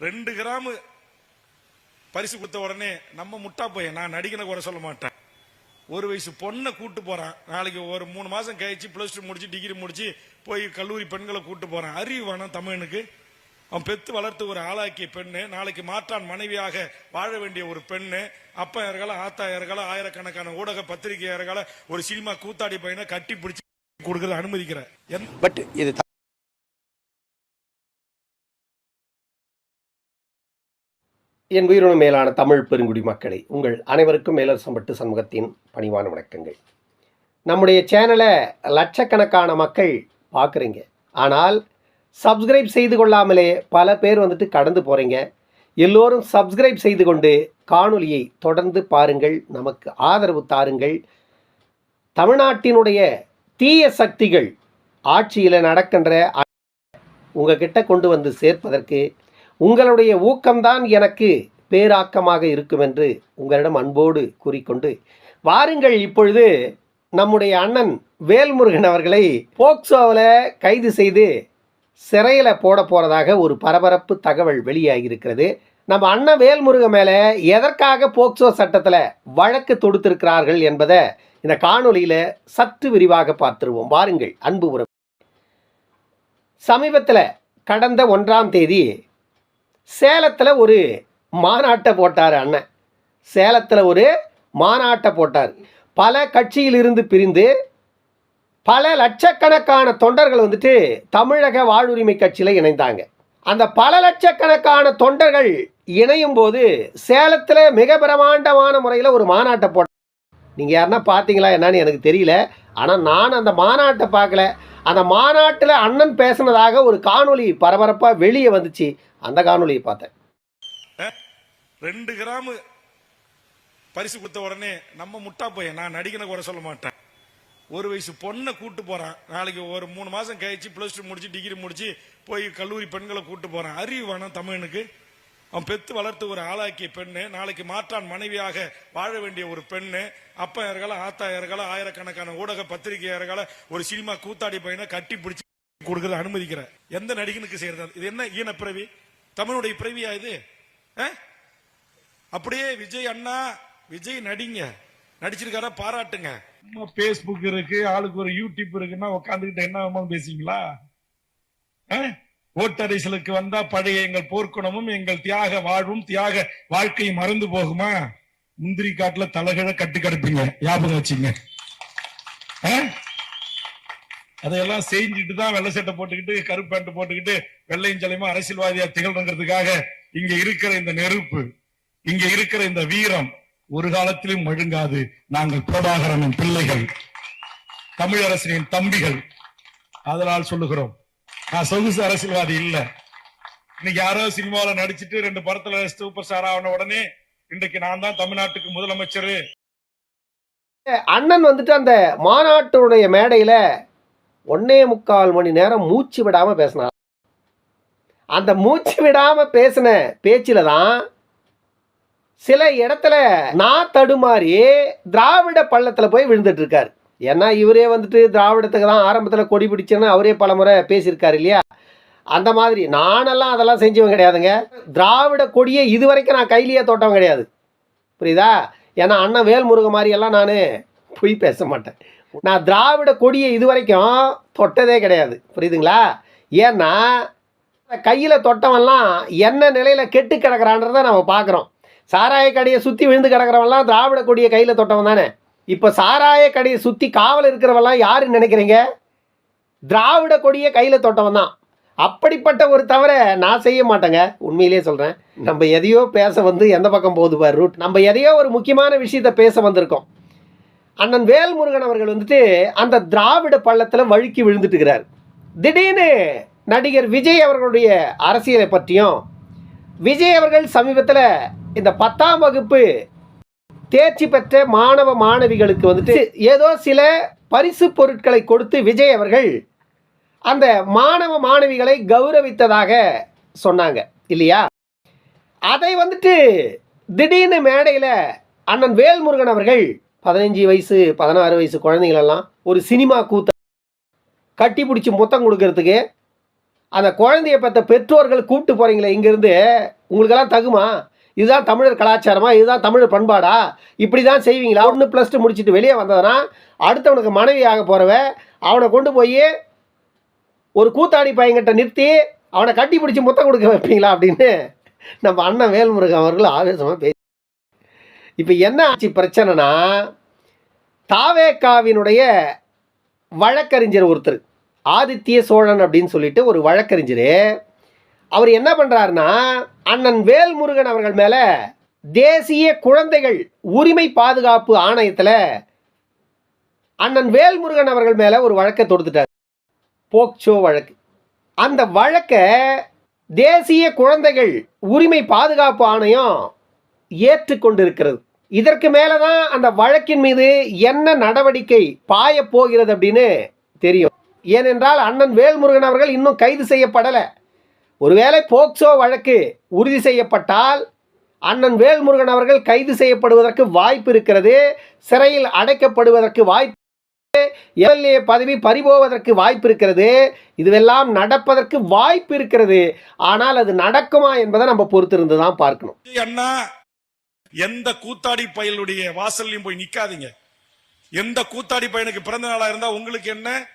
ரெண்டு கிராம் பரிசு கொடுத்த உடனே நம்ம முட்டா போய் நான் நடிகனை குறை சொல்ல மாட்டேன். ஒரு வயசு பொண்ணை கூட்டு போறான். நாளைக்கு ஒரு மூணு மாசம் கழிச்சு பிளஸ் டூ முடிச்சு டிகிரி முடிச்சு போய் கல்லூரி பெண்களை கூட்டு போறான். அறிவு வேணாம் தமிழனுக்கு. அவன் பெத்து வளர்த்து ஒரு ஆளாக்கிய பெண்ணு நாளைக்கு மாற்றான் மனைவியாக வாழ வேண்டிய ஒரு பெண்ணு அப்பா இறகல ஆத்தா ஆயிரக்கணக்கான ஊடக பத்திரிகை இருக்கால ஒரு சினிமா கூத்தாடி பையனை கட்டி பிடிச்சி கொடுக்கறது அனுமதிக்கிற பட் இது என் உயிரினும் மேலான தமிழ் பெருங்குடி மக்களை உங்கள் அனைவருக்கும் மேலரசம்பட்டு சமூகத்தின் பணிவான வணக்கங்கள். நம்முடைய சேனலை லட்சக்கணக்கான மக்கள் பார்க்குறீங்க. ஆனால் சப்ஸ்கிரைப் செய்து கொள்ளாமலே பல பேர் வந்துட்டு கடந்து போகிறீங்க எல்லோரும் சப்ஸ்கிரைப் செய்து கொண்டு காணொலியை தொடர்ந்து பாருங்கள் நமக்கு ஆதரவு தாருங்கள். தமிழ்நாட்டினுடைய தீய சக்திகள் ஆட்சியில் நடக்கின்ற உங்ககிட்ட கொண்டு வந்து சேர்ப்பதற்கு உங்களுடைய ஊக்கம்தான் எனக்கு பேராக்கமாக இருக்கும் என்று உங்களிடம் அன்போடு கூறிக்கொண்டு வாருங்கள் இப்பொழுது நம்முடைய அண்ணன் வேல்முருகன் அவர்களை போக்சோவில் கைது செய்து சிறையில் போட போகிறதாக ஒரு பரபரப்பு தகவல் வெளியாகியிருக்கிறது. நம்ம அண்ணன் வேல்முருகன் மேலே எதற்காக போக்சோ சட்டத்தில் வழக்கு தொடுத்திருக்கிறார்கள் என்பதை இந்த காணொலியில் சற்று விரிவாக பார்த்துருவோம். வாருங்கள் அன்பு உறவு சமீபத்தில் கடந்த ஒன்றாம் தேதி சேலத்தில் ஒரு மாநாட்டை போட்டார் அண்ணன். சேலத்தில் ஒரு மாநாட்டை போட்டார். பல கட்சியிலிருந்து பிரிந்து பல லட்சக்கணக்கான தொண்டர்கள் வந்துட்டு தமிழக வாழ்வுரிமை கட்சியில் இணைந்தாங்க. அந்த பல லட்சக்கணக்கான தொண்டர்கள் இணையும் போது சேலத்தில் மிக பிரமாண்டமான முறையில் ஒரு மாநாட்டை போட்டார் நீங்கள் யாருன்னா பார்த்தீங்களா என்னன்னு எனக்கு தெரியல. ஆனால் நான் அந்த மாநாட்டை பார்க்கல. அந்த மாநாட்டில் அண்ணன் பேசினதாக ஒரு காணொளி பரபரப்பாக வெளியே வந்துச்சு. அந்த காணொலியை பார்த்தேன். ரெண்டு கிராம் பரிசு கொடுத்த உடனே நம்ம முட்டா பையன் நான் நடிகனை குறை சொல்ல மாட்டேன். ஒரு வயசு பொண்ணை கூட்டு போறான். நாளைக்கு ஒரு மூணு மாசம் கழிச்சு பிளஸ் டூ முடிச்சு டிகிரி முடிச்சு போய் கல்லூரி பெண்களை கூட்டு போறான். அறிவு வேணாம் தமிழனுக்கு. அவன் பெத்து வளர்த்து ஒரு ஆளாக்கிய பெண்ணு நாளைக்கு மாற்றான் மனைவியாக வாழ வேண்டிய ஒரு பெண்ணு அப்பா இறகல ஆத்தா இறகல ஆயிரக்கணக்கான ஊடக பத்திரிகை ஒரு சினிமா கூத்தாடி பையனை கட்டி பிடிச்சி கொடுக்கறது அனுமதிக்கிற எந்த நடிகனுக்கு செய்யறது? இது என்ன ஈனப்பிறவி? தமிழுடைய பிறவியா இது? அப்படியே விஜய் அண்ணா விஜய் நடிங்க. நடிச்சிருக்காரா பாராட்டுங்க. பேஸ்புக் இருக்கு ஆளுக்கு ஒரு யூடியூப் இருக்குன்னா உட்காந்துக்கிட்டு என்ன வேணுமோ பேசிங்களா ஓட்டரிசலுக்கு வந்தா பழைய எங்கள் போர்க்குணமும் எங்கள் தியாக வாழ்வும் தியாக வாழ்க்கையும் மறந்து போகுமா? முந்திரி காட்டுல தலைகளை கட்டு கிடப்பீங்க. ஞாபகம் வச்சுங்க. அஹ்? அதையெல்லாம் செஞ்சுட்டு தான் வெள்ளை சட்டை போட்டுக்கிட்டு கருப்பு பேண்ட் போட்டுக்கிட்டு வெள்ளையும் தலையுமா அரசியல்வாதியா திகழ்றங்கிறதுக்காக இங்க இருக்கிற இந்த நெருப்பு இங்க இருக்கிற இந்த வீரம் ஒரு காலத்திலும் மழுங்காது நாங்கள் பிரபாகரனின் பிள்ளைகள் தமிழரசனின் தம்பிகள். அதனால் சொல்லுகிறோம் நான் சொகுசு அரசியல்வாதி இல்ல. இன்னைக்கு யாரோ சினிமாவில் நடிச்சிட்டு ரெண்டு படத்துல சூப்பர் ஸ்டார் ஆன உடனே இன்றைக்கு நான் தான் தமிழ்நாட்டுக்கு முதலமைச்சர். அண்ணன் வந்துட்டு அந்த மாநாட்டுடைய மேடையில் ஒன்னே முக்கால் மணி நேரம் மூச்சு விடாமல் பேசினார் அந்த மூச்சு விடாமல் பேசின பேச்சில் தான் சில இடத்துல நான் தடுமாறி திராவிட பள்ளத்தில் போய் விழுந்துட்டு இருக்காரு ஏன்னா இவரே வந்துட்டு திராவிடத்துக்கு தான் ஆரம்பத்தில் கொடி பிடிச்சேன்னு அவரே பல முறை பேசியிருக்காரு இல்லையா? அந்த மாதிரி நானெல்லாம் அதெல்லாம் செஞ்சவன் கிடையாதுங்க. திராவிட கொடியை இது வரைக்கும் நான் கையிலேயே தோட்டவன் கிடையாது. புரியுதா? ஏன்னா அண்ணன் வேல்முருக மாதிரியெல்லாம் நான் பொய் பேச மாட்டேன். நான் திராவிட கொடியை இது வரைக்கும் தொட்டதே கிடையாது. புரியுதுங்களா? ஏன்னா கையில் தொட்டவன்லாம் என்ன நிலையில் கெட்டு கிடக்கிறான்றதை நம்ம பார்க்குறோம் சாராய கடையை சுற்றி விழுந்து கிடக்கிறவன்லாம் திராவிட கொடியை கையில் தொட்டவன் தானே? இப்போ சாராய கடையை சுற்றி காவல் இருக்கிறவெல்லாம் யாருன்னு நினைக்கிறீங்க? திராவிட கொடியை கையில் தொட்டவன் தான். அப்படிப்பட்ட ஒரு தவிர நான் செய்ய மாட்டேங்க. உண்மையிலேயே சொல்கிறேன் நம்ம எதையோ பேச வந்து எந்த பக்கம் போகுது பாரு ரூட். நம்ம எதையோ ஒரு முக்கியமான விஷயத்த பேச வந்திருக்கோம். அண்ணன் வேல்முருகன் அவர்கள் வந்துட்டு அந்த திராவிட பள்ளத்தில் வழுக்கி விழுந்துட்டுக்கிறார். திடீர்னு நடிகர் விஜய் அவர்களுடைய அரசியலை பற்றியும் விஜய் அவர்கள் சமீபத்தில் இந்த பத்தாம் வகுப்பு தேர்ச்சி பெற்ற மாணவ மாணவிகளுக்கு வந்துட்டு ஏதோ சில பரிசு பொருட்களை கொடுத்து விஜய் அவர்கள் அந்த மாணவ மாணவிகளை கௌரவித்ததாக சொன்னாங்க. இல்லையா? அதை வந்துட்டு திடீர்னு மேடையில் அண்ணன் வேல்முருகன் அவர்கள் பதினஞ்சு வயசு பதினாறு வயசு குழந்தைங்களெல்லாம் ஒரு சினிமா கூத்த கட்டி பிடிச்சி முத்தம் கொடுக்கறதுக்கு அந்த குழந்தைய பற்ற பெற்றோர்கள் கூப்பிட்டு போகிறீங்களே இங்கேருந்து உங்களுக்கெல்லாம் தகுமா? இதுதான் தமிழர் கலாச்சாரமா? இதுதான் தமிழர் பண்பாடா? இப்படி தான் செய்வீங்களா? ஒன்று ப்ளஸ் டூ முடிச்சுட்டு வெளியே வந்ததுன்னா அடுத்தவனுக்கு மனைவி ஆக போகிறவ அவனை கொண்டு போய் ஒரு கூத்தாடி பையன்கிட்ட நிறுத்தி அவனை கட்டி பிடிச்சி முத்தம் கொடுக்க வைப்பீங்களா அப்படின்னு நம்ம அண்ணன் வேல்முருகன் அவர்கள் ஆவேசமாக பேசி இப்போ என்ன ஆச்சு பிரச்சனைனா தாவேக்காவினுடைய வழக்கறிஞர் ஒருத்தர் ஆதித்ய சோழன் அப்படின்னு சொல்லிட்டு ஒரு வழக்கறிஞர் அவர் என்ன பண்ணுறாருன்னா அண்ணன் வேல்முருகன் அவர்கள் மேலே தேசிய குழந்தைகள் உரிமை பாதுகாப்பு ஆணையத்தில் அண்ணன் வேல்முருகன் அவர்கள் மேலே ஒரு வழக்கை தொடுத்துட்டார். போக்சோ வழக்கு. அந்த வழக்கை தேசிய குழந்தைகள் உரிமை பாதுகாப்பு ஆணையம் ஏற்றுக்கொண்டிருக்கிறது. இதற்கு மேலே தான் அந்த வழக்கின் மீது என்ன நடவடிக்கை பாயப்போகிறது அப்படின்னு தெரியும். ஏனென்றால் அண்ணன் வேல்முருகன் அவர்கள் இன்னும் கைது செய்யப்படலை. ஒருவேளை போக்சோ வழக்கு உறுதி செய்யப்பட்டால் அண்ணன் வேல்முருகன் அவர்கள் கைது செய்யப்படுவதற்கு வாய்ப்பு இருக்கிறது. சிறையில் அடைக்கப்படுவதற்கு வாய்ப்பு எம்எல்ஏ பதவி பறிபோவதற்கு வாய்ப்பு இருக்கிறது. இதுவெல்லாம் நடப்பதற்கு வாய்ப்பு இருக்கிறது. ஆனால் அது நடக்குமா என்பதை நம்ம பொறுத்திருந்து தான் பார்க்கணும். அண்ணா எந்த கூத்தாடி பயலுடைய வாசல்லையும் போய் நிக்காதீங்க. எந்த கூத்தாடி பையனுக்கு பிறந்த நாளா இருந்தா உங்களுக்கு என்ன?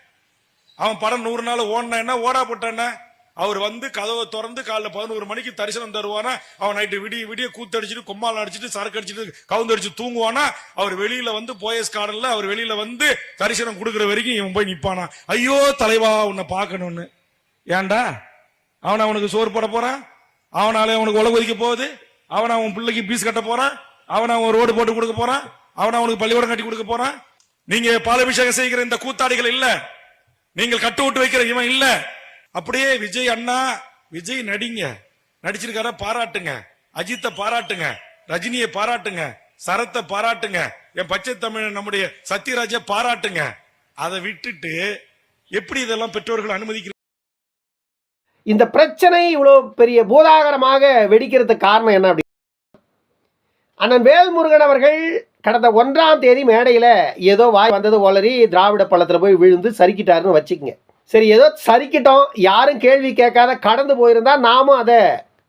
அவன் படம் நூறு நாள் ஓடினா என்ன? ஓடா போட்டான அவர் வந்து கதவை திறந்து காலைல பதினோரு மணிக்கு தரிசனம் தருவானா? அவன் நைட்டு விடிய விடிய கூத்தடிச்சிட்டு கொம்மால் அடிச்சிட்டு சரக்கு அடிச்சிட்டு கவுந்தடிச்சு தூங்குவானா? அவர் வெளியில வந்து போயஸ் கார்டன்ல அவர் வெளியில வந்து தரிசனம் கொடுக்குற வரைக்கும் இவன் போய் நிப்பானா? ஐயோ தலைவா உன்னை பார்க்கணும்னு. ஏன்டா? அவன் அவனுக்கு சோறு போட போறான்? அவனாலே அவனுக்கு உலக ஒதுக்க போகுது? அவன் அவன் பிள்ளைக்கு பீஸ் கட்ட போறான் அவன் அவன் ரோடு போட்டு கொடுக்க போறான் அவன் அவனுக்கு பள்ளிக்கூடம் கட்டி கொடுக்க போறான். நீங்க பாலபிஷேகம் செய்கிற இந்த கூத்தாடிகள் இல்ல. நீங்கள் கட்டு விட்டு வைக்கிற இவன் இல்ல. அப்படியே விஜய் அண்ணா விஜய் நடிங்க. நடிச்சிருக்கார பாராட்டுங்க. அஜித்தை பாராட்டுங்க. ரஜினியை பாராட்டுங்க. சரத்தை பாராட்டுங்க. என் பச்சை தமிழ் நம்முடைய சத்யராஜை பாராட்டுங்க. அதை விட்டுட்டு எப்படி இதெல்லாம் பெற்றோர்கள் அனுமதிக்கிறாங்க இந்த பிரச்சனை இவ்வளோ பெரிய பூதாகரமாக வெடிக்கிறதுக்கு காரணம் என்ன அப்படி அண்ணன் வேல்முருகன் அவர்கள் கடந்த ஒன்றாம் தேதி மேடையில் ஏதோ வாய் வந்தது ஒளரி திராவிட பள்ளத்தில் போய் விழுந்து சறுக்கிட்டாருன்னு வச்சுக்கங்க. சரி ஏதோ சறுக்கிட்டோம். யாரும் கேள்வி கேட்காத கடந்து போயிருந்தா நாமும் அதை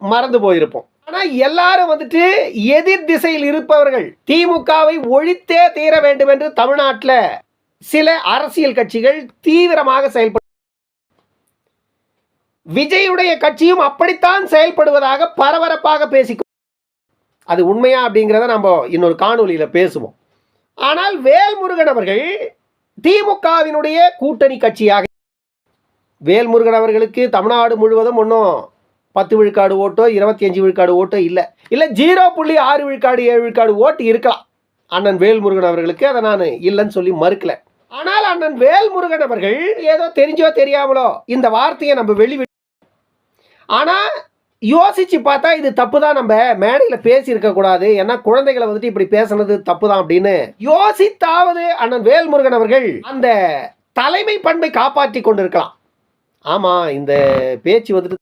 மறந்து போயிருப்போம். ஆனால் எல்லாரும் வந்துட்டு எதிர் திசையில் இருப்பவர்கள் திமுகவை ஒழித்தே தீர வேண்டும் என்று தமிழ்நாட்டில் சில அரசியல் கட்சிகள் தீவிரமாக செயல்பட்டு விஜயுடைய கட்சியும் அப்படித்தான் செயல்படுவதாக பரபரப்பாக பேசிக்கும் அது உண்மையா அப்படிங்கிறத நம்ம இன்னொரு காணொலியில் பேசுவோம். ஆனால் வேல்முருகன் அவர்கள் திமுகவினுடைய கூட்டணி கட்சியாக வேல்முருகன் அவர்களுக்கு தமிழ்நாடு முழுவதும் ஒன்றும் பத்து விழுக்காடு ஓட்டோ இருபத்தி அஞ்சு விழுக்காடு ஓட்டோ இல்லை. இல்லை ஜீரோ புள்ளி ஆறு விழுக்காடு ஏழு விழுக்காடு ஓட்டு இருக்கலாம். அண்ணன் வேல்முருகன் அவர்களுக்கு அதை நான் இல்லைன்னு சொல்லி மறுக்கல. ஆனால் அண்ணன் வேல்முருகன் அவர்கள் ஏதோ தெரிஞ்சோ தெரியாமலோ இந்த வார்த்தையை நம்ம வெளி ஆனால் யோசித்து பார்த்தா இது தப்பு தான் நம்ம மேடையில் பேசியிருக்கக்கூடாது ஏன்னா குழந்தைகளை வந்துட்டு இப்படி பேசுனது தப்பு தான் அப்படின்னு யோசித்தாவது அண்ணன் வேல்முருகன் அவர்கள் அந்த தலைமை பண்பை காப்பாற்றி கொண்டிருக்கலாம். ஆமாம் இந்த பேச்சு வந்துட்டு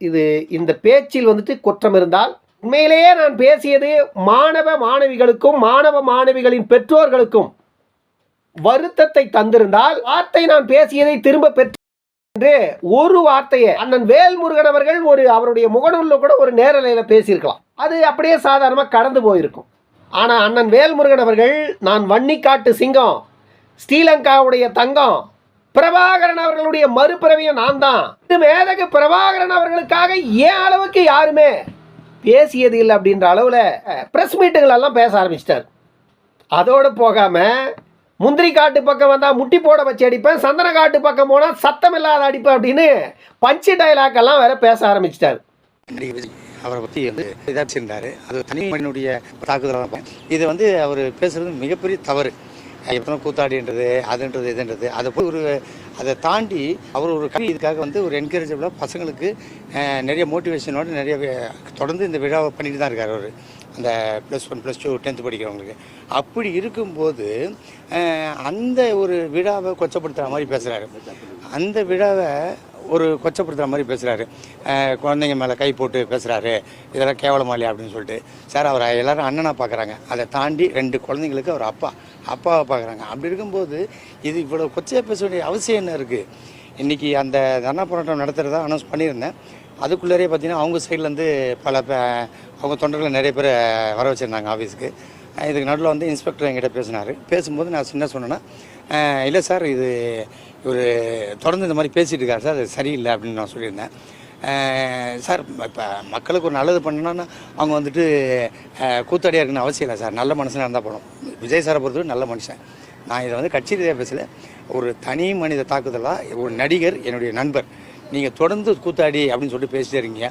இது இந்த பேச்சில் வந்துட்டு குற்றம் இருந்தால் உண்மையிலேயே நான் பேசியது மாணவ மாணவிகளுக்கும் மாணவ மாணவிகளின் பெற்றோர்களுக்கும் வருத்தத்தை தந்திருந்தால் வார்த்தை நான் பேசியதை திரும்ப பெற்று என்று ஒரு வார்த்தையை அண்ணன் வேல்முருகன் அவர்கள் ஒரு அவருடைய முகநூலில் கூட ஒரு நேரலையில் பேசியிருக்கலாம். அது அப்படியே சாதாரணமாக கடந்து போயிருக்கும். ஆனால் அண்ணன் வேல்முருகன் அவர்கள் நான் வன்னிக்காட்டு சிங்கம் ஸ்ரீலங்காவுடைய தங்கம் பிரபாகரன் அவர்களுடைய மறுபிறவியும் நான் தான். இது மேதகு பிரபாகரன் அவர்களுக்காக ஏன் அளவுக்கு யாருமே பேசியது இல்லை அப்படின்ற அளவில் ப்ரெஸ் மீட்டுகள் எல்லாம் பேச ஆரம்பிச்சிட்டார். அதோடு போகாமல் முந்திரி காட்டு பக்கம் வந்தால் முட்டி போட வச்சு அடிப்பேன் சந்தன காட்டு பக்கம் போனால் சத்தம் இல்லாத அடிப்பேன் அப்படின்னு பஞ்சு டைலாக் எல்லாம் வேற பேச ஆரம்பிச்சிட்டார். அவரை பற்றி வந்து இதாச்சிருந்தார் அது தனி மனிதனுடைய தாக்குதலாக இது வந்து அவர் பேசுறது மிகப்பெரிய தவறு. எத்தனை கூத்தாடின்றது அதுன்றது இதுன்றது. அதை போய் ஒரு அதை தாண்டி அவர் ஒரு கல்வி இதுக்காக வந்து ஒரு என்கரேஜபிளாக பசங்களுக்கு நிறைய மோட்டிவேஷனோடு நிறைய தொடர்ந்து இந்த விழாவை பண்ணிட்டு தான் இருக்கார் அவர். அந்த plus one plus two tenth படிக்கிறவங்களுக்கு. அப்படி இருக்கும்போது அந்த ஒரு விழாவை கொச்சப்படுத்துகிற மாதிரி பேசுகிறாரு அந்த விழாவை ஒரு கொச்சப்படுத்துகிற மாதிரி பேசுகிறாரு குழந்தைங்க மேலே கை போட்டு பேசுகிறாரு இதெல்லாம் கேவலமா இல்லையா அப்படின்னு சொல்லிட்டு. சார் அவர் எல்லாரும் அண்ணனாக பார்க்குறாங்க அதை தாண்டி ரெண்டு குழந்தைங்களுக்கு அவர் அப்பா அப்பாவை பார்க்குறாங்க அப்படி இருக்கும்போது இது இவ்வளோ கொச்சையாக பேச வேண்டிய அவசியம் என்ன இருக்குது இன்றைக்கி அந்த தர்ணா போராட்டம் நடத்துகிறதா அனௌன்ஸ் பண்ணியிருந்தேன். அதுக்குள்ளேயே பார்த்தீங்கன்னா அவங்க சைட்லேருந்து பல அவங்க தொண்டர்களை நிறைய பேர் வர வச்சுருந்தாங்க ஆஃபீஸுக்கு இதுக்கு நடுவில் வந்து இன்ஸ்பெக்டர் என்கிட்ட பேசினார். பேசும்போது நான் சின்ன சொன்னேன்னா இல்லை சார் இது ஒரு தொடர்ந்து இந்த மாதிரி பேசிகிட்டு இருக்காரு சார் அது சரியில்லை அப்படின்னு நான் சொல்லியிருந்தேன். சார் இப்போ மக்களுக்கு ஒரு நல்லது பண்ணணும்னா அவங்க வந்துட்டு கூத்தாடியாக இருக்குன்னு அவசியம் இல்லை சார். நல்ல மனுஷனாக இருந்தால் போகணும் விஜய் சாரை பொறுத்தவரை நல்ல மனுஷன். நான் இதை வந்து கட்சி ரீதியாக பேசல. ஒரு தனி மனித தாக்குதலாக ஒரு நடிகர் என்னுடைய நண்பர். நீங்கள் தொடர்ந்து கூத்தாடி அப்படின்னு சொல்லிட்டு பேசிட்டே இருக்கீங்க.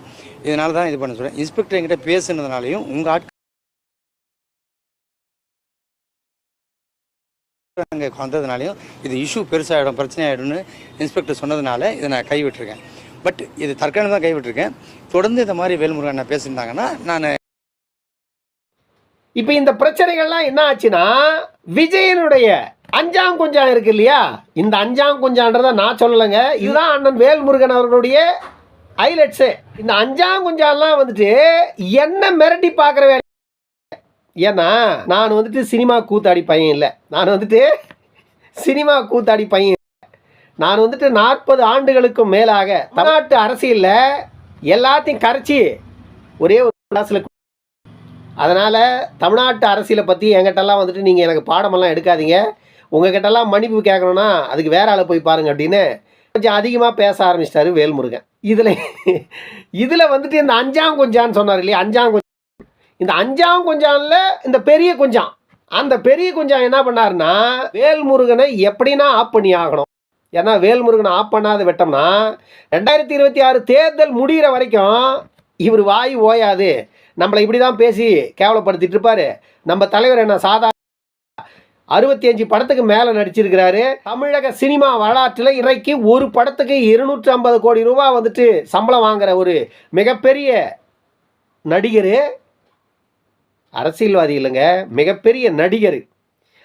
இதனால தான் இது பண்ண சொல்கிறேன் இன்ஸ்பெக்டர் என்கிட்ட பேசுனதுனாலையும் உங்கள் ஆட்கள் அங்கே வந்ததுனாலையும் இது இஷ்யூ பெருசாகிடும் பிரச்சனை ஆகிடும்னு இன்ஸ்பெக்டர் சொன்னதுனால இதை நான் கைவிட்டிருக்கேன். பட் இது தற்காலிகம் தான் கைவிட்டிருக்கேன். தொடர்ந்து இந்த மாதிரி வேல்முருகன் நான் பேசியிருந்தாங்கன்னா நான் இப்போ இந்த பிரச்சனைகள்லாம் என்ன ஆச்சுன்னா விஜயனுடைய அஞ்சாம் குஞ்சான் இருக்கு இல்லையா? இந்த அஞ்சாம் குஞ்சான்றத நான் சொல்லலைங்க. இதுதான் அண்ணன் வேல்முருகன் அவர்களுடைய ஹைலைட்ஸு இந்த அஞ்சாம் குஞ்சான்லாம் வந்துட்டு என்ன மிரட்டி பார்க்குற வேலை ஏன்னா நான் வந்துட்டு சினிமா கூத்தாடி பையன் இல்லை. நான் வந்துட்டு சினிமா கூத்தாடி பையன் நான் வந்துட்டு நாற்பது ஆண்டுகளுக்கும் மேலாக தமிழ்நாட்டு அரசியலில் எல்லாத்தையும் கரைச்சி ஒரே ஒரு கிளாஸில் அதனால் தமிழ்நாட்டு அரசியலை பற்றி எங்கிட்டலாம் வந்துட்டு நீங்கள் எனக்கு பாடமெல்லாம் எடுக்காதீங்க. உங்ககிட்டலாம் மன்னிப்பு கேட்கணுன்னா அதுக்கு வேற ஆளை போய் பாருங்க அப்படின்னு கொஞ்சம் அதிகமாக பேச ஆரம்பிச்சிட்டாரு வேல்முருகன். இதில் இதில் வந்துட்டு இந்த அஞ்சாம் கொஞ்சான்னு சொன்னார் இல்லையா? அஞ்சாம் இந்த அஞ்சாம் கொஞ்சானில் இந்த பெரிய கொஞ்சம் அந்த பெரிய கொஞ்சம் என்ன பண்ணாருன்னா வேல்முருகனை எப்படின்னா ஆஃப் பண்ணி ஆகணும். ஏன்னா வேல்முருகனை ஆஃப் பண்ணாத விட்டோம்னா ரெண்டாயிரத்தி இருபத்தி ஆறு தேர்தல் முடிகிற வரைக்கும் இவர் வாய் ஓயாது. நம்மளை இப்படி தான் பேசி கேவலப்படுத்திட்டு இருப்பாரு. நம்ம தலைவர் என்ன சாதா அறுபத்தி அஞ்சு படத்துக்கு மேலே நடிச்சிருக்கிறாரு. தமிழக சினிமா வரலாற்றில் இன்றைக்கு ஒரு படத்துக்கு இருநூற்றி ஐம்பது கோடி ரூபா வந்துட்டு சம்பளம் வாங்குற ஒரு மிகப்பெரிய நடிகர். அரசியல்வாதி இல்லைங்க மிகப்பெரிய நடிகர்.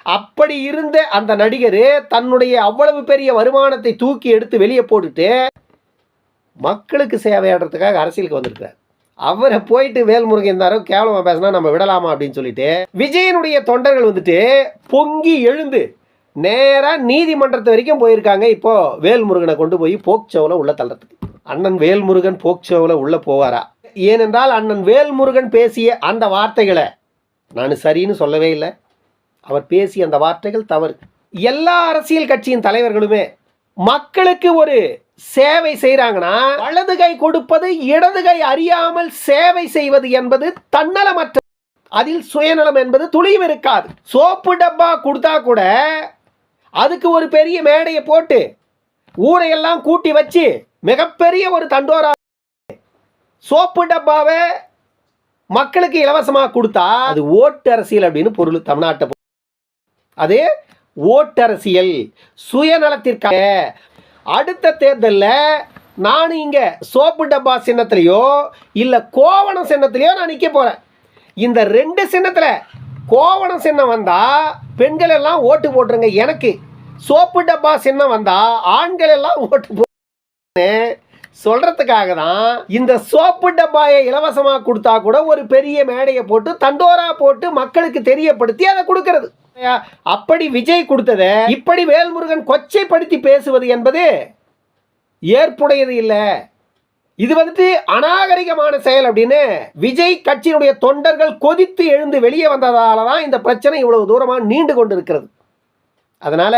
அப்படி இருந்த அந்த நடிகர் தன்னுடைய அவ்வளவு பெரிய வருமானத்தை தூக்கி எடுத்து வெளியே போட்டுட்டு மக்களுக்கு சேவையாடுறதுக்காக அரசியலுக்கு வந்திருக்கிறார். அவரை போயிட்டு வேல்முருகன் இருந்தாரோ கேவலமாக பேசினா நம்ம விடலாமா அப்படின்னு சொல்லிட்டு விஜயனுடைய தொண்டர்கள் வந்துட்டு பொங்கி எழுந்து நேராக நீதிமன்றத்து வரைக்கும் போயிருக்காங்க. இப்போது வேல்முருகனை கொண்டு போய் போக்சோவில் உள்ள தள்ளுறதுக்கு. அண்ணன் வேல்முருகன் போக்சோவில் உள்ளே போவாரா? ஏனென்றால் அண்ணன் வேல்முருகன் பேசிய அந்த வார்த்தைகளை நான் சரின்னு சொல்லவே இல்லை. அவர் பேசிய அந்த வார்த்தைகள் தவறு. எல்லா அரசியல் கட்சியின் தலைவர்களுமே மக்களுக்கு ஒரு சேவை செய்கிறாங்கன்னா வலது கை கொடுப்பது இடது கை அறியாமல் சேவை செய்வது என்பது தன்னலமற்ற அதில் சுயநலம் என்பது துளியும் இருக்காது. சோப்பு டப்பா கொடுத்தா கூட அதுக்கு ஒரு பெரிய மேடையை போட்டு ஊரையெல்லாம் கூட்டி வச்சு மிகப்பெரிய ஒரு தண்டோரா சோப்பு டப்பாவை மக்களுக்கு இலவசமாக கொடுத்தா அது ஓட்டு அரசியல் அப்படின்னு பொருள் தமிழ்நாட்டை அது ஓட்டரசியல். சுயநலத்திற்காக அடுத்த தேர்தலில் நான் இங்கே சோப்பு டப்பா சின்னத்திலையோ இல்லை கோவணம் சின்னத்திலையோ நான் நிற்க போகிறேன் இந்த ரெண்டு சின்னத்தில் கோவணம் சின்னம் வந்தால் பெண்கள் எல்லாம் ஓட்டு போட்டுருங்க எனக்கு. சோப்பு டப்பா சின்னம் வந்தால் ஆண்கள் எல்லாம் ஓட்டு போ சொல்றதுக்காக தான் இந்த சோப்பு டப்பாயை இலவசமாக கொடுத்தா கூட ஒரு பெரிய மேடையை போட்டு தண்டோரா போட்டு மக்களுக்கு தெரியப்படுத்தி அதை கொடுக்கறது. அப்படி விஜய் கொடுத்ததை இப்படி வேல்முருகன் கொச்சைப்படுத்தி பேசுவது என்பது ஏற்புடையது இல்லை. இது வந்துட்டு அநாகரிகமான செயல் அப்படின்னு விஜய் கட்சியினுடைய தொண்டர்கள் கொதித்து எழுந்து வெளியே வந்ததால தான் இந்த பிரச்சனை இவ்வளவு தூரமாக நீண்டு கொண்டிருக்கிறது. அதனால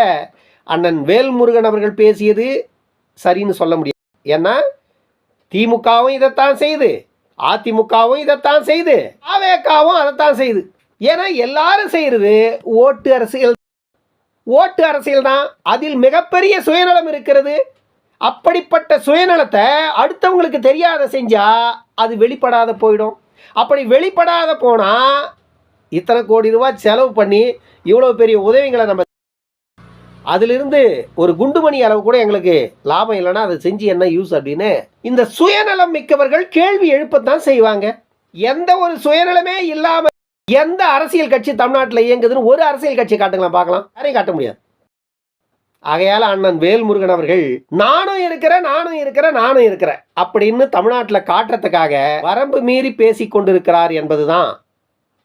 அண்ணன் வேல்முருகன் அவர்கள் பேசியது சரின்னு சொல்ல முடியாது. ஏன்னா திமுகவும் இதைத்தான் செய்யுது அதிமுகவும் இதைத்தான் செய்யுது அவேக்காவும் அதைத்தான் செய்யுது ஏன்னா எல்லாரும் செய்கிறது ஓட்டு அரசியல். ஓட்டு அரசியல் தான் அதில் மிகப்பெரிய சுயநலம் இருக்கிறது. அப்படிப்பட்ட சுயநலத்தை அடுத்தவங்களுக்கு தெரியாத செஞ்சால் அது வெளிப்படாத போயிடும். அப்படி வெளிப்படாத போனால் இத்தனை கோடி ரூபாய் செலவு பண்ணி இவ்வளோ பெரிய உதவிகளை நம்ம அதிலிருந்து ஒரு குண்டுமணி அளவு கூட எங்களுக்கு லாபம் இல்லைன்னா அதை செஞ்சு என்ன யூஸ் அப்படின்னு இந்த சுயநலம் மிக்கவர்கள் கேள்வி எழுப்பத்தான் செய்வாங்க. எந்த ஒரு சுயநலமே இல்லாம எந்த அரசியல் கட்சி தமிழ்நாட்டில் இயங்குதுன்னு ஒரு அரசியல் கட்சி காட்டுங்களா பார்க்கலாம். யாரையும் காட்ட முடியாது. ஆகையால் அண்ணன் வேல்முருகன் அவர்கள் நானும் இருக்கிறேன் நானும் இருக்கிறேன் நானும் இருக்கிறேன் அப்படின்னு தமிழ்நாட்டில் காட்டுறதுக்காக வரம்பு மீறி பேசி கொண்டிருக்கிறார் என்பதுதான்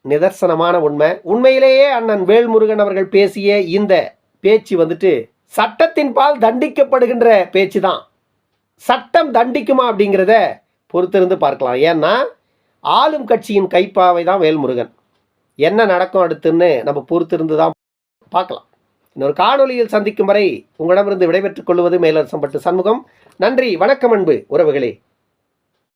நிதர்சனமான உண்மை. உண்மையிலேயே அண்ணன் வேல்முருகன் அவர்கள் பேசிய இந்த பேச்சு வந்துட்டு சட்டத்தின் பால் தண்டிக்கப்படுகின்ற பேச்சு தான் சட்டம் தண்டிக்குமா அப்படிங்கிறத பொறுத்திருந்து பார்க்கலாம். ஏன்னா ஆளும் கட்சியின் கைப்பாவை தான் வேல்முருகன். என்ன நடக்கும் அடுத்துன்னு நம்ம பொறுத்திருந்து தான் பார்க்கலாம். இன்னொரு காணொளியில் சந்திக்கும் வரை உங்களிடமிருந்து விடைபெற்றுக் கொள்வது மேலரசம்பட்டு சண்முகம். நன்றி வணக்கம் அன்பு உறவுகளே.